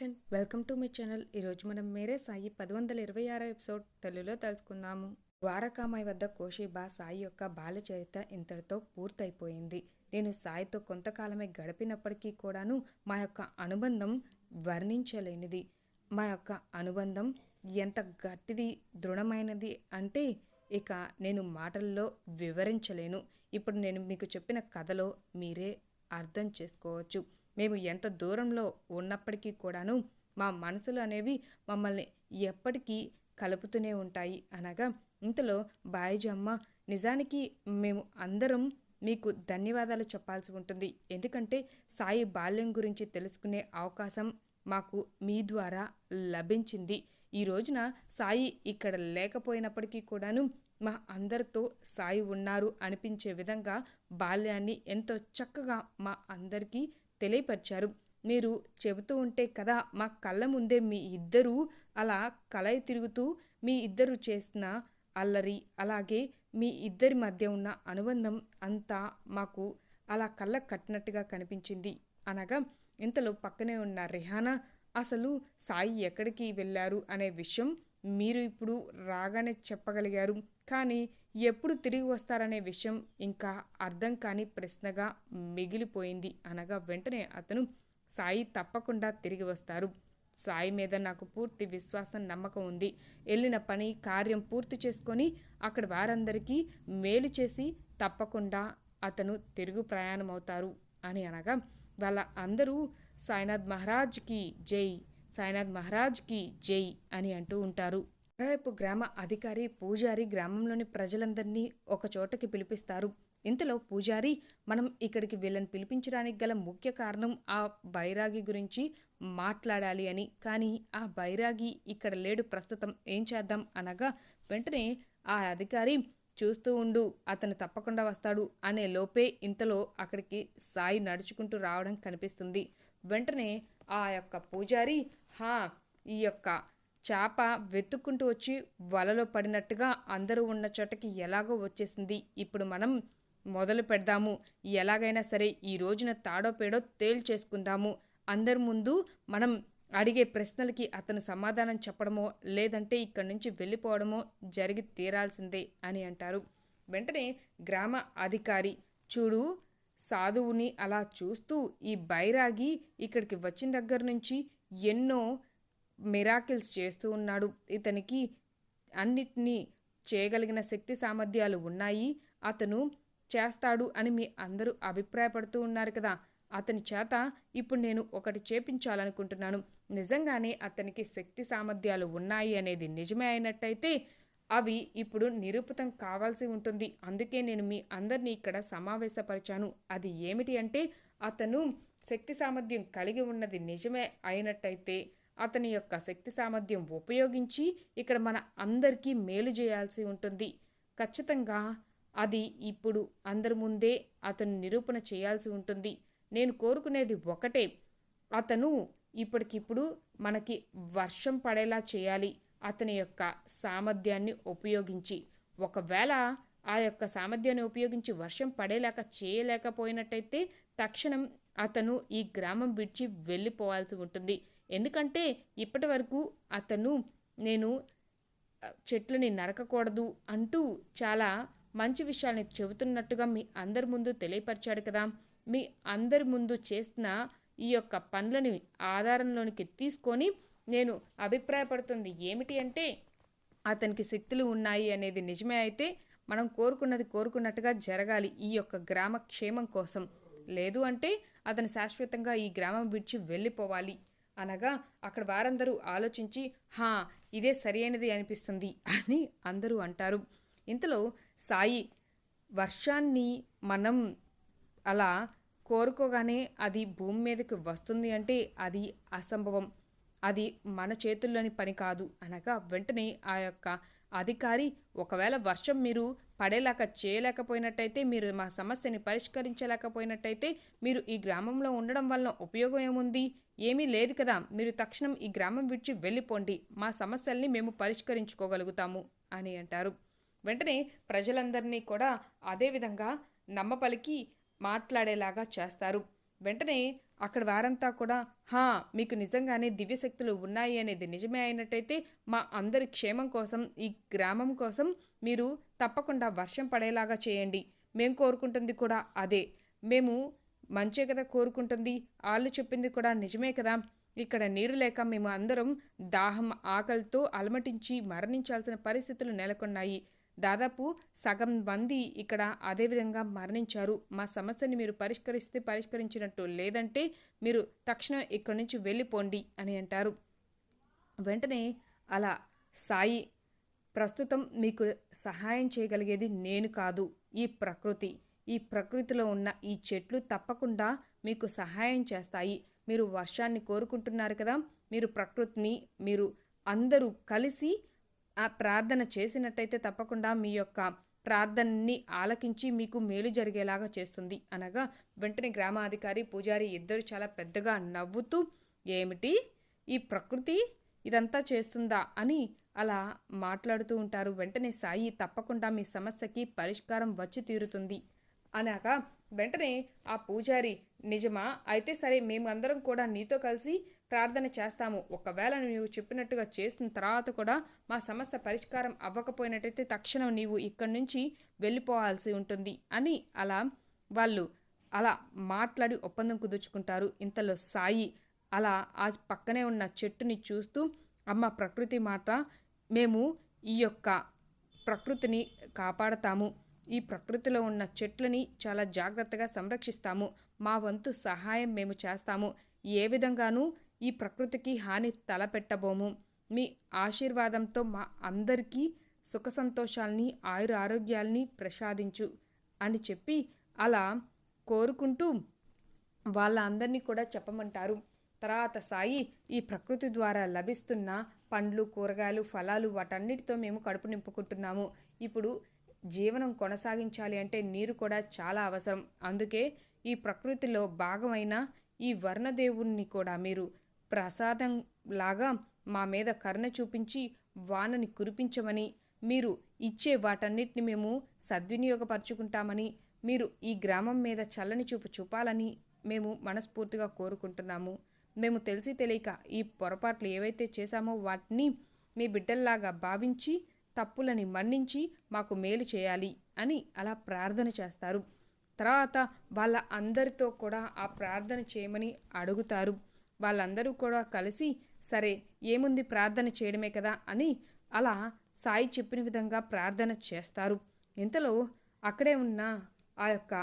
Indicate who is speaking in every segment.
Speaker 1: Friend welcome to my channel ఈరోజు మనం మేరే సాయి పది వందల ఇరవై ఆరో ఎపిసోడ్ తెలుగులో తెలుసుకుందాము ద్వారకామాయి వద్ద కోషిబా సాయి యొక్క బాల చరిత్ర ఇంతటితో పూర్తయిపోయింది. నేను సాయితో కొంతకాలమే గడిపినప్పటికీ కూడాను మా యొక్క అనుబంధం వర్ణించలేనిది. మా యొక్క అనుబంధం ఎంత గట్టిది దృఢమైనది అంటే ఇక నేను మాటల్లో వివరించలేను. ఇప్పుడు నేను మీకు చెప్పిన కథలో మీరే అర్థం చేసుకోవచ్చు. మేము ఎంత దూరంలో ఉన్నప్పటికీ కూడాను మా మనసులు అనేవి మమ్మల్ని ఎప్పటికీ కలుపుతూనే ఉంటాయి అనగా ఇంతలో బాయిజమ్మ నిజానికి మేము అందరం మీకు ధన్యవాదాలు చెప్పాల్సి ఉంటుంది. ఎందుకంటే సాయి బాల్యం గురించి తెలుసుకునే అవకాశం మాకు మీ ద్వారా లభించింది. ఈ రోజున సాయి ఇక్కడ లేకపోయినప్పటికీ కూడాను మా అందరితో సాయి ఉన్నారు అనిపించే విధంగా బాల్యాన్ని ఎంతో చక్కగా మా అందరికీ తెలియపరిచారు. మీరు చెబుతూ ఉంటే కదా మా కళ్ళ ముందే మీ ఇద్దరూ అలా కలయి తిరుగుతూ మీ ఇద్దరు చేసిన అల్లరి అలాగే మీ ఇద్దరి మధ్య ఉన్న అనుబంధం అంతా మాకు అలా కళ్ళ కట్టినట్టుగా కనిపించింది. అనగా ఇంతలో పక్కనే ఉన్న రెహానా అసలు సాయి ఎక్కడికి వెళ్ళారు? అనే విషయం మీరు ఇప్పుడు రాగానే చెప్పగలిగారు. కానీ ఎప్పుడు తిరిగి వస్తారనే విషయం ఇంకా అర్థం కాని ప్రశ్నగా మిగిలిపోయింది. అనగా వెంటనే అతను సాయి తప్పకుండా తిరిగి వస్తారు. సాయి మీద నాకు పూర్తి విశ్వాసం నమ్మకం ఉంది. వెళ్ళిన పని కార్యం పూర్తి చేసుకొని అక్కడ వారందరికీ మేలు చేసి తప్పకుండా అతను తిరుగు ప్రయాణం అవుతారు అని అనగా వాళ్ళ అందరూ సాయినాథ్ మహారాజ్కి జై. సాయినాథ్ మహారాజ్కి జై అని అంటూ ఉంటారు. మరోవైపు గ్రామ అధికారి పూజారి గ్రామంలోని ప్రజలందరినీ ఒక చోటకి పిలిపిస్తారు. ఇంతలో పూజారి మనం ఇక్కడికి వీళ్ళని పిలిపించడానికి గల ముఖ్య కారణం ఆ బైరాగి గురించి మాట్లాడాలి అని. కానీ ఆ బైరాగి ఇక్కడ లేడు ప్రస్తుతం ఏం చేద్దాం అనగా వెంటనే ఆ అధికారి చూస్తూ ఉండు అతను తప్పకుండా వస్తాడు అనే లోపే ఇంతలో అక్కడికి సాయి నడుచుకుంటూ రావడం కనిపిస్తుంది. వెంటనే ఆ యొక్క పూజారి హా ఈ యొక్క చేప వెతుక్కుంటూ వచ్చి వలలో పడినట్టుగా అందరూ ఉన్న చోటకి ఎలాగో వచ్చేసింది. ఇప్పుడు మనం మొదలు పెడదాము. ఎలాగైనా సరే ఈ రోజున తాడో పేడో తేల్చేసుకుందాము. అందరి ముందు మనం అడిగే ప్రశ్నలకి అతను సమాధానం చెప్పడమో లేదంటే ఇక్కడి నుంచి వెళ్ళిపోవడమో జరిగి తీరాల్సిందే అని అంటారు. వెంటనే గ్రామ అధికారి చూడు సాధువుని అలా చూస్తూ ఈ బైరాగి ఇక్కడికి వచ్చిన దగ్గర నుంచి ఎన్నో మిరాకిల్స్ చేస్తూ ఉన్నాడు. ఇతనికి అన్నిటినీ చేయగలిగిన శక్తి సామర్థ్యాలు ఉన్నాయి. అతను చేస్తాడు అని మీ అందరూ అభిప్రాయపడుతూ ఉన్నారు కదా. అతని చేత ఇప్పుడు నేను ఒకటి చేపించాలనుకుంటున్నాను. నిజంగానే అతనికి శక్తి సామర్థ్యాలు ఉన్నాయి అనేది నిజమే అయినట్టయితే అవి ఇప్పుడు నిరూపితం కావాల్సి ఉంటుంది. అందుకే నేను మీ అందరినీ ఇక్కడ సమావేశపరిచాను. అది ఏమిటి అంటే అతను శక్తి సామర్థ్యం కలిగి ఉన్నది నిజమే అయినట్టయితే అతని యొక్క శక్తి సామర్థ్యం ఉపయోగించి ఇక్కడ మన అందరికీ మేలు చేయాల్సి ఉంటుంది. ఖచ్చితంగా అది ఇప్పుడు అందరి ముందే అతను నిరూపణ చేయాల్సి ఉంటుంది. నేను కోరుకునేది ఒకటే అతను ఇప్పటికిప్పుడు మనకి వర్షం పడేలా చేయాలి. అతని యొక్క సామర్థ్యాన్ని ఉపయోగించి. ఒకవేళ ఆ యొక్క సామర్థ్యాన్ని ఉపయోగించి వర్షం పడేలాక చేయలేకపోయినట్టయితే తక్షణం అతను ఈ గ్రామం విడిచి వెళ్ళిపోవాల్సి ఉంటుంది. ఎందుకంటే ఇప్పటి వరకు అతను నేను చెట్లని నరకకూడదు అంటూ చాలా మంచి విషయాల్ని చెబుతున్నట్టుగా మీ అందరి ముందు తెలియపరిచాడు కదా. మీ అందరి ముందు చేసిన ఈ యొక్క పనులని ఆధారంలోనికి తీసుకొని నేను అభిప్రాయపడుతుంది. ఏమిటి అంటే అతనికి శక్తులు ఉన్నాయి అనేది నిజమే అయితే మనం కోరుకున్నది కోరుకున్నట్టుగా జరగాలి ఈ యొక్క గ్రామ క్షేమం కోసం. లేదు అంటే అతను శాశ్వతంగా ఈ గ్రామం విడిచి వెళ్ళిపోవాలి. అనగా అక్కడ వారందరూ ఆలోచించి హా ఇదే సరైనది అనిపిస్తుంది అని అందరూ అంటారు. ఇంతలో సాయి వర్షాన్ని మనం అలా కోరుకోగానే అది భూమి మీదకి వస్తుంది అంటే అది అసంభవం. అది మన చేతుల్లోని పని కాదు అనగా వెంటనే ఆ యొక్క అధికారి ఒకవేళ వర్షం మీరు పడేలాక చేయలేకపోయినట్టయితే మీరు మా సమస్యని పరిష్కరించలేకపోయినట్టయితే మీరు ఈ గ్రామంలో ఉండడం వలన ఉపయోగం ఏముంది? ఏమీ లేదు కదా. మీరు తక్షణం ఈ గ్రామం విడిచి వెళ్ళిపోండి. మా సమస్యల్ని మేము పరిష్కరించుకోగలుగుతాము అని అంటారు. వెంటనే ప్రజలందరినీ కూడా అదేవిధంగా నమ్మపలికి మాట్లాడేలాగా చేస్తారు. వెంటనే అక్కడ వారంతా కూడా హా మీకు నిజంగానే దివ్యశక్తులు ఉన్నాయి అనేది నిజమే అయినట్టయితే మా అందరి క్షేమం కోసం ఈ గ్రామం కోసం మీరు తప్పకుండా వర్షం పడేలాగా చేయండి. మేము కోరుకుంటుంది కూడా అదే. మేము మంచే కదా కోరుకుంటుంది. వాళ్ళు చెప్పింది కూడా నిజమే కదా. ఇక్కడ నీరు లేక మేము అందరం దాహం ఆకలితో అలమటించి మరణించాల్సిన పరిస్థితులు నెలకొన్నాయి. దాదాపు సగం మంది ఇక్కడ అదేవిధంగా మరణించారు. మా సమస్యని మీరు పరిష్కరిస్తే పరిష్కరించినట్టు లేదంటే మీరు తక్షణం ఇక్కడి నుంచి వెళ్ళిపోండి అని అంటారు. వెంటనే అలా సాయి ప్రస్తుతం మీకు సహాయం చేయగలిగేది నేను కాదు. ఈ ప్రకృతి ఈ ప్రకృతిలో ఉన్న ఈ చెట్లు తప్పకుండా మీకు సహాయం చేస్తాయి. మీరు వర్షాన్ని కోరుకుంటున్నారు కదా మీరు ప్రకృతిని మీరు అందరూ కలిసి ఆ ప్రార్థన చేసినట్టయితే తప్పకుండా మీ యొక్క ప్రార్థనని ఆలకించి మీకు మేలు జరిగేలాగా చేస్తుంది. అనగా వెంటనే గ్రామాధికారి పూజారి ఇద్దరు చాలా పెద్దగా నవ్వుతూ ఏమిటి? ఈ ప్రకృతి ఇదంతా చేస్తుందా? అని అలా మాట్లాడుతూ ఉంటారు. వెంటనే సాయి తప్పకుండా మీ సమస్యకి పరిష్కారం వచ్చి తీరుతుంది. అనగా వెంటనే ఆ పూజారి నిజమా? అయితే సరే మేము అందరం కూడా నీతో కలిసి ప్రార్థన చేస్తాము. ఒకవేళ నువ్వు చెప్పినట్టుగా చేసిన తర్వాత కూడా మా సమస్య పరిష్కారం అవ్వకపోయినట్టయితే తక్షణం నీవు ఇక్కడి నుంచి వెళ్ళిపోవాల్సి ఉంటుంది అని అలా వాళ్ళు అలా మాట్లాడి ఒప్పందం కుదుర్చుకుంటారు. ఇంతలో సాయి అలా ఆ పక్కనే ఉన్న చెట్టుని చూస్తూ అమ్మ ప్రకృతి మాత మేము ఈ యొక్క ప్రకృతిని కాపాడతాము. ఈ ప్రకృతిలో ఉన్న చెట్లని చాలా జాగ్రత్తగా సంరక్షిస్తాము. మా వంతు సహాయం మేము చేస్తాము. ఏ విధంగానూ ఈ ప్రకృతికి హాని తలపెట్టబోము. మీ ఆశీర్వాదంతో మా అందరికీ సుఖ సంతోషాల్ని ఆయుర ఆరోగ్యాల్ని ప్రసాదించు అని చెప్పి అలా కోరుకుంటూ వాళ్ళ అందరినీ కూడా చెప్పమంటారు. తర్వాత సాయి ఈ ప్రకృతి ద్వారా లభిస్తున్న పండ్లు కూరగాయలు ఫలాలు వాటన్నిటితో మేము కడుపు నింపుకుంటున్నాము. ఇప్పుడు జీవనం కొనసాగించాలి అంటే నీరు కూడా చాలా అవసరం. అందుకే ఈ ప్రకృతిలో భాగమైన ఈ వర్ణదేవుణ్ణి కూడా మీరు ప్రసాదం లాగా మా మీద కరుణ చూపించి వానని కురిపించమని మీరు ఇచ్చే వాటన్నిటిని మేము సద్వినియోగపరుచుకుంటామని మీరు ఈ గ్రామం మీద చల్లని చూపు చూపాలని మేము మనస్ఫూర్తిగా కోరుకుంటున్నాము. మేము తెలిసి తెలియక ఈ పొరపాట్లు ఏవైతే చేశామో వాటిని మీ బిడ్డల్లాగా భావించి తప్పులని మన్నించి మాకు మేలు చేయాలి అని అలా ప్రార్థన చేస్తారు. తర్వాత వాళ్ళ అందరితో కూడా ఆ ప్రార్థన చేయమని అడుగుతారు. వాళ్ళందరూ కూడా కలిసి సరే ఏముంది ప్రార్థన చేయడమే కదా అని అలా సాయి చెప్పిన విధంగా ప్రార్థన చేస్తారు. ఇంతలో అక్కడే ఉన్న ఆ యొక్క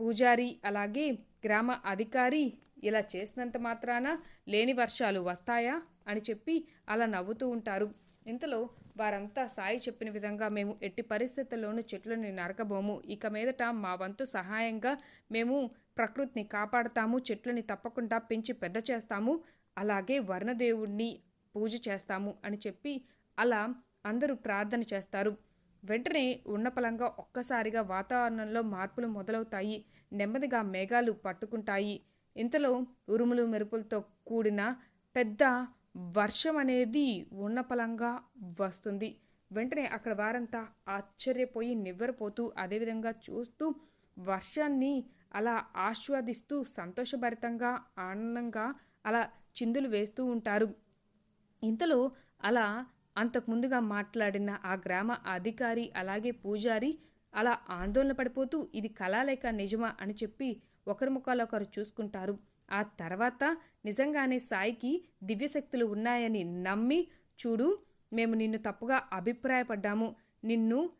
Speaker 1: పూజారి అలాగే గ్రామ అధికారి ఇలా చేసినంత మాత్రాన లేని వర్షాలు వస్తాయా అని చెప్పి అలా నవ్వుతూ ఉంటారు. ఇంతలో వారంతా సాయి చెప్పిన విధంగా మేము ఎట్టి పరిస్థితుల్లోనూ చెట్లను నరకబోము. ఇక మీదట మా వంతు సహాయంగా మేము ప్రకృతిని కాపాడతాము చెట్లని తప్పకుండా పెంచి పెద్ద చేస్తాము అలాగే వర్ణదేవుణ్ణి పూజ చేస్తాము అని చెప్పి అలా అందరూ ప్రార్థన చేస్తారు. వెంటనే ఉన్నపలంగా ఒక్కసారిగా వాతావరణంలో మార్పులు మొదలవుతాయి. నెమ్మదిగా మేఘాలు పట్టుకుంటాయి. ఇంతలో ఉరుములు మెరుపులతో కూడిన పెద్ద వర్షం అనేది ఉన్నపలంగా వస్తుంది. వెంటనే అక్కడ వారంతా ఆశ్చర్యపోయి నివ్వెరపోతూ అదేవిధంగా చూస్తూ వర్షాన్ని అలా ఆస్వాదిస్తూ సంతోషభరితంగా ఆనందంగా అలా చిందులు వేస్తూ ఉంటారు. ఇంతలో అలా అంతకుముందుగా మాట్లాడిన ఆ గ్రామ అధికారి అలాగే పూజారి అలా ఆందోళన పడిపోతూ ఇది కళా లేక నిజమా? అని చెప్పి ఒకరి ముఖాలొకరు చూసుకుంటారు. ఆ తర్వాత నిజంగానే సాయికి దివ్యశక్తులు ఉన్నాయని నమ్మి చూడు మేము నిన్ను తప్పుగా అభిప్రాయపడ్డాము నిన్ను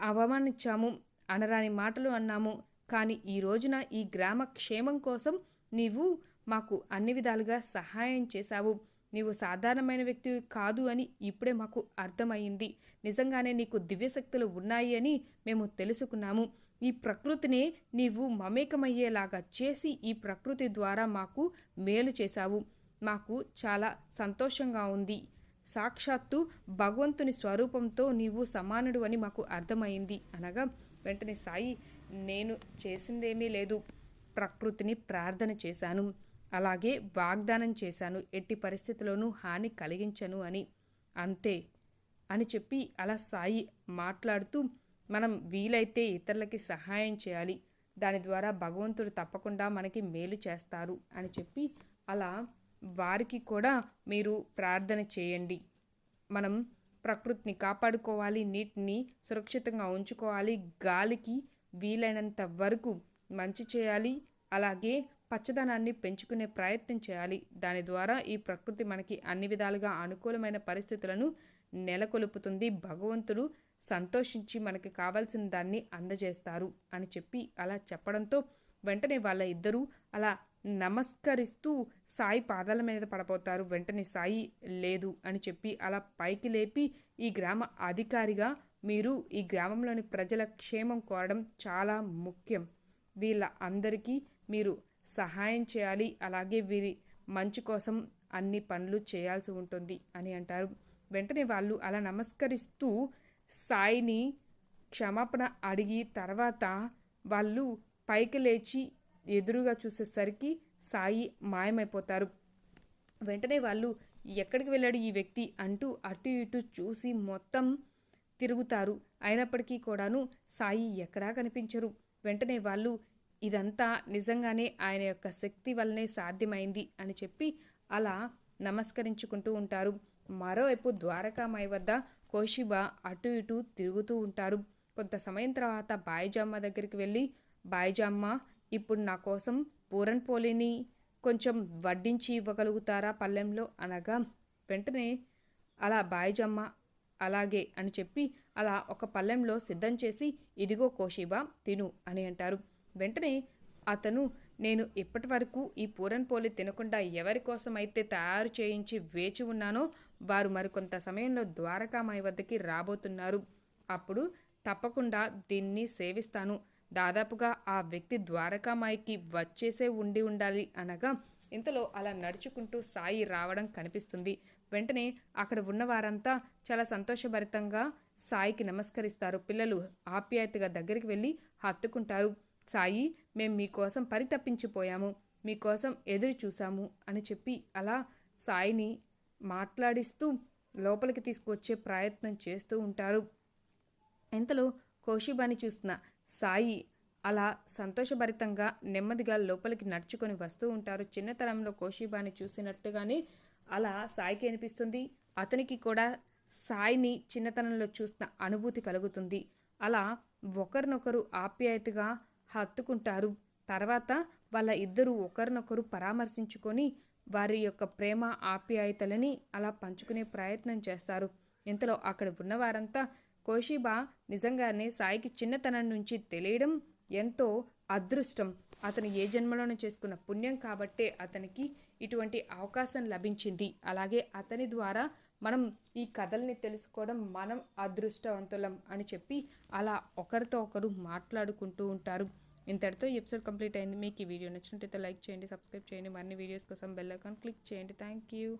Speaker 1: అవమానించాము అనరాని మాటలు అన్నాము కానీ ఈ రోజున ఈ గ్రామ క్షేమం కోసం నీవు మాకు అన్ని విధాలుగా సహాయం చేశావు. నీవు సాధారణమైన వ్యక్తి కాదు అని ఇప్పుడే మాకు అర్థమైంది నిజంగానే నీకు దివ్యశక్తులు ఉన్నాయి అని మేము తెలుసుకున్నాము. ఈ ప్రకృతిని నీవు మమేకమయ్యేలాగా చేసి ఈ ప్రకృతి ద్వారా మాకు మేలు చేశావు. మాకు చాలా సంతోషంగా ఉంది. సాక్షాత్తు భగవంతుని స్వరూపంతో నీవు సమానుడు అని మాకు అర్థమైంది అనగా వెంటనే సాయి నేను చేసిందేమీ లేదు. ప్రకృతిని ప్రార్థన చేశాను. అలాగే వాగ్దానం చేశాను. ఎట్టి పరిస్థితుల్లోనూ హాని కలిగించను అని. అంతే అని చెప్పి అలా సాయి మాట్లాడుతూ మనం వీలైతే ఇతరులకి సహాయం చేయాలి. దాని ద్వారా భగవంతుడు తప్పకుండా మనకి మేలు చేస్తారు అని చెప్పి అలా వారికి కూడా మీరు ప్రార్థన చేయండి. మనం ప్రకృతిని కాపాడుకోవాలి నీటిని సురక్షితంగా ఉంచుకోవాలి గాలికి వీలైనంత వరకు మంచి చేయాలి అలాగే పచ్చదనాన్ని పెంచుకునే ప్రయత్నం చేయాలి. దాని ద్వారా ఈ ప్రకృతి మనకి అన్ని విధాలుగా అనుకూలమైన పరిస్థితులను నెలకొల్పుతుంది. భగవంతుడు సంతోషించి మనకి కావాల్సిన దాన్ని అందజేస్తారు అని చెప్పి అలా చెప్పడంతో వెంటనే వాళ్ళ ఇద్దరూ అలా నమస్కరిస్తూ సాయి పాదాల మీద పడపోతారు వెంటనే సాయి లేదు అని చెప్పి అలా పైకి లేపి ఈ గ్రామ అధికారిగా మీరు ఈ గ్రామంలోని ప్రజల క్షేమం కోరడం చాలా ముఖ్యం. వీళ్ళ అందరికీ మీరు సహాయం చేయాలి. అలాగే వీరి మంచి కోసం అన్ని పనులు చేయాల్సి ఉంటుంది అని అంటారు. వెంటనే వాళ్ళు అలా నమస్కరిస్తూ సాయిని క్షమాపణ అడిగి తర్వాత వాళ్ళు పైకి లేచి ఎదురుగా చూసేసరికి సాయి మాయమైపోతారు. వెంటనే వాళ్ళు ఎక్కడికి వెళ్ళాడు ఈ వ్యక్తి అంటూ అటు ఇటు చూసి మొత్తం తిరుగుతారు. అయినప్పటికీ కూడాను సాయి ఎక్కడా కనిపించరు. వెంటనే వాళ్ళు ఇదంతా నిజంగానే ఆయన యొక్క శక్తి వల్లనే సాధ్యమైంది అని చెప్పి అలా నమస్కరించుకుంటూ ఉంటారు. మరోవైపు ద్వారకామాయి వద్ద కోషిబ అటు ఇటు తిరుగుతూ ఉంటారు. కొంత సమయం తర్వాత బాయిజామ్మ దగ్గరికి వెళ్ళి బాయిజామ్మ ఇప్పుడు నా కోసం పూరన్ పోలిని కొంచెం వడ్డించి ఇవ్వగలుగుతారా పల్లెంలో? అనగా వెంటనే అలా బాయిజమ్మ అలాగే అని చెప్పి అలా ఒక పళ్ళెంలో సిద్ధం చేసి ఇదిగో కోషిబా తిను అని అంటారు. వెంటనే అతను నేను ఇప్పటి వరకు ఈ పూరన్ పోలి తినకుండా ఎవరి కోసమైతే అయితే తయారు చేయించి వేచి ఉన్నానో వారు మరికొంత సమయంలో ద్వారకామాయి వద్దకి రాబోతున్నారు. అప్పుడు తప్పకుండా దీన్ని సేవిస్తాను. దాదాపుగా ఆ వ్యక్తి ద్వారకామాయికి వచ్చేసే ఉండి ఉండాలి అనగా ఇంతలో అలా నడుచుకుంటూ సాయి రావడం కనిపిస్తుంది. వెంటనే అక్కడ ఉన్న వారంతా చాలా సంతోషభరితంగా సాయికి నమస్కరిస్తారు. పిల్లలు ఆప్యాయతగా దగ్గరికి వెళ్ళి హత్తుకుంటారు. సాయి మేం మీకోసం పరితప్పించిపోయాము మీకోసం ఎదురు చూసాము అని చెప్పి అలా సాయిని మాట్లాడిస్తూ లోపలికి తీసుకువచ్చే ప్రయత్నం చేస్తూ ఉంటారు. ఇంతలో కోషిబాని చూస్తున్న సాయి అలా సంతోషభరితంగా నెమ్మదిగా లోపలికి నడుచుకొని వస్తూ ఉంటారు. చిన్నతనంలో కోషిబాని చూసినట్టుగానే అలా సాయికి అనిపిస్తుంది. అతనికి కూడా సాయిని చిన్నతనంలో చూసిన అనుభూతి కలుగుతుంది. అలా ఒకరినొకరు ఆప్యాయతగా హత్తుకుంటారు. తర్వాత వాళ్ళ ఇద్దరు ఒకరినొకరు పరామర్శించుకొని వారి యొక్క ప్రేమ ఆప్యాయతలని అలా పంచుకునే ప్రయత్నం చేస్తారు. ఇంతలో అక్కడ ఉన్నవారంతా కోషిబా నిజంగానే సాయికి చిన్నతనం నుంచి తెలియడం ఎంతో అదృష్టం. అతను ఏ జన్మలోనూ చేసుకున్న పుణ్యం కాబట్టే అతనికి ఇటువంటి అవకాశం లభించింది. అలాగే అతని ద్వారా మనం ఈ కథల్ని తెలుసుకోవడం మనం అదృష్టవంతులం అని చెప్పి అలా ఒకరితో ఒకరు మాట్లాడుకుంటూ ఉంటారు. ఇంతటితో ఎపిసోడ్ కంప్లీట్ అయింది. మీకు ఈ వీడియో నచ్చినట్టయితే లైక్ చేయండి సబ్స్క్రైబ్ చేయండి. మరిన్ని వీడియోస్ కోసం బెల్ ఐకాన్ క్లిక్ చేయండి. Thank you.